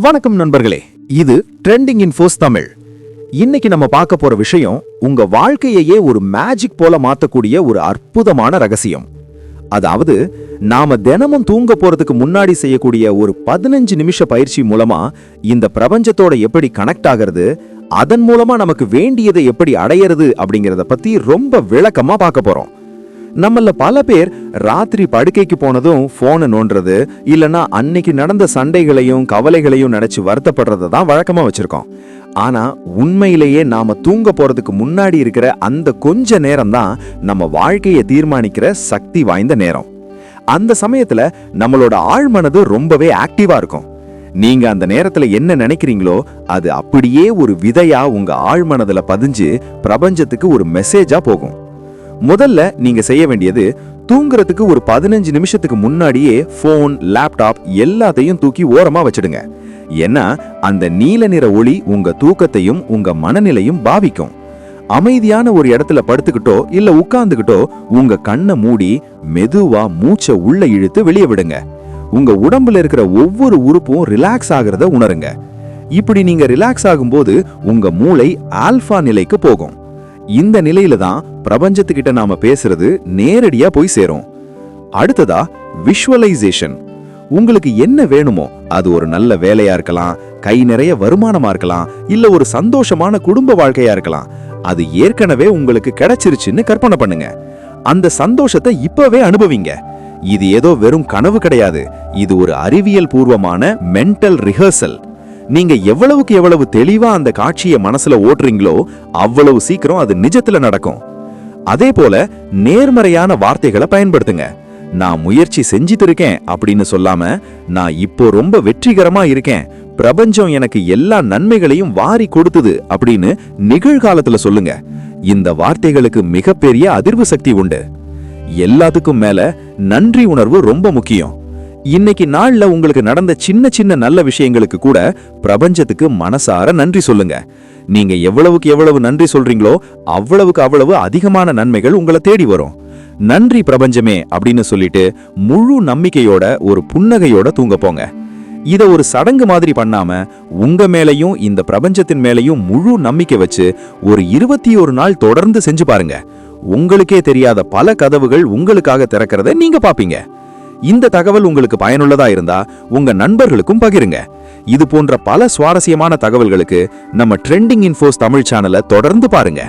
வணக்கம் நண்பர்களே. இது ட்ரெண்டிங் இன்ஃபோஸ் தமிழ். இன்னைக்கு நம்ம பார்க்க போற விஷயம் உங்க வாழ்க்கையையே ஒரு மேஜிக் போல மாத்தக்கூடிய ஒரு அற்புதமான ரகசியம். அதாவது நாம தினமும் தூங்க போறதுக்கு முன்னாடி செய்யக்கூடிய ஒரு பதினஞ்சு நிமிஷ பயிற்சி மூலமா இந்த பிரபஞ்சத்தோட எப்படி கனெக்ட் ஆகிறது அதன் மூலமா நமக்கு வேண்டியதை எப்படி அடையிறது அப்படிங்கறத பத்தி ரொம்ப விளக்கமா பார்க்க போறோம். நம்மள பல பேர் ராத்திரி படுக்கைக்கு போனதும் போனை நோண்டுறது இல்லனா அன்னைக்கு நடந்த சண்டைகளையும் கவலைகளையும் நினைச்சு வருத்தப்படுறத தான் வழக்கமா வச்சிருக்கோம். ஆனா உண்மையிலேயே நாம தூங்க போறதுக்கு முன்னாடி இருக்கிற அந்த கொஞ்ச நேரம் தான் நம்ம வாழ்க்கையை தீர்மானிக்கிற சக்தி வாய்ந்த நேரம். அந்த சமயத்துல நம்மளோட ஆழ்மனது ரொம்பவே ஆக்டிவா இருக்கும். நீங்க அந்த நேரத்துல என்ன நினைக்கிறீங்களோ அது அப்படியே ஒரு விதையா உங்க ஆழ்மனதுல பதிஞ்சு பிரபஞ்சத்துக்கு ஒரு மெசேஜா போகும். முதல்ல நீங்க செய்ய வேண்டியது தூங்குறதுக்கு ஒரு பதினஞ்சு நிமிஷத்துக்கு முன்னாடியே ஃபோன் லேப்டாப் எல்லாத்தையும் தூக்கி ஓரமா வச்சிடுங்க. ஏன்னா அந்த நீல நிற ஒளி உங்க தூக்கத்தையும் உங்க மனநிலையும் பாவிக்கும். அமைதியான ஒரு இடத்துல படுத்துக்கிட்டோ இல்ல உட்கார்ந்துக்கிட்டோ உங்க கண்ணை மூடி மெதுவா மூச்சை உள்ள இழுத்து வெளியே விடுங்க. உங்க உடம்புல இருக்கிற ஒவ்வொரு உறுப்பும் ரிலாக்ஸ் ஆகிறத உணருங்க. இப்படி நீங்க ரிலாக்ஸ் ஆகும்போது உங்க மூளை ஆல்பா நிலைக்கு போகும். இந்த நிலையில தான் பிரபஞ்சத்துக்கிட்ட நாம பேசுறது நேரடியா போய் சேரும். அடுத்ததா விஷுவலைசேஷன் உங்களுக்கு என்ன வேணுமோ அது ஒரு நல்ல வேலையா இருக்கலாம் கை நிறைய வருமானமா இருக்கலாம் இல்ல ஒரு சந்தோஷமான குடும்ப வாழ்க்கையா இருக்கலாம். அது ஏற்கனவே உங்களுக்கு கிடைச்சிருச்சுன்னு கற்பனை பண்ணுங்க. அந்த சந்தோஷத்தை இப்பவே அனுபவிங்க. இது ஏதோ வெறும் கனவு கிடையாது. இது ஒரு அறிவியல் பூர்வமான மென்டல் ரிஹர்சல் நீங்க எவ்வளவுக்கு எவ்வளவு தெளிவா அந்த காட்சியை மனசுல ஓட்டுறீங்களோ அவ்வளவு சீக்கிரம் அது நிஜத்துல நடக்கும். அதே போல நேர்மறையான வார்த்தைகளை பயன்படுத்துங்க. நான் முயற்சி செஞ்சுட்டு இருக்கேன் அப்படின்னு சொல்லாம நான் இப்போ ரொம்ப வெற்றிகரமா இருக்கேன். பிரபஞ்சம் எனக்கு எல்லா நன்மைகளையும் வாரி கொடுத்தது அப்படின்னு நிகழ்காலத்துல சொல்லுங்க. இந்த வார்த்தைகளுக்கு மிகப்பெரிய அதிர்வு சக்தி உண்டு. எல்லாத்துக்கும் மேல நன்றி உணர்வு ரொம்ப முக்கியம். இன்னைக்கு நாள்ல உங்களுக்கு நடந்த சின்ன சின்ன நல்ல விஷயங்களுக்கு கூட பிரபஞ்சத்துக்கு மனசார நன்றி சொல்லுங்க. நீங்க எவ்வளவுக்கு எவ்வளவு நன்றி சொல்றீங்களோ அவ்வளவுக்கு அவ்வளவு அதிகமான நன்மைகள் உங்களை தேடி வரும். நன்றி பிரபஞ்சமே அப்படின்னு சொல்லிட்டு முழு நம்பிக்கையோட ஒரு புன்னகையோட தூங்க போங்க. இத ஒரு சடங்கு மாதிரி பண்ணாம உங்க மேலையும் இந்த பிரபஞ்சத்தின் மேலையும் முழு நம்பிக்கை வச்சு ஒரு இருபத்தி ஒரு நாள் தொடர்ந்து செஞ்சு பாருங்க. உங்களுக்கே தெரியாத பல கதவுகள் உங்களுக்காக திறக்கிறத நீங்க பாப்பீங்க. இந்த தகவல் உங்களுக்கு பயனுள்ளதா இருந்தா உங்க நண்பர்களுக்கும் பகிருங்க. இது போன்ற பல சுவாரஸ்யமான தகவல்களுக்கு நம்ம ட்ரெண்டிங் இன்ஃபோஸ் தமிழ் சேனலை தொடர்ந்து பாருங்க.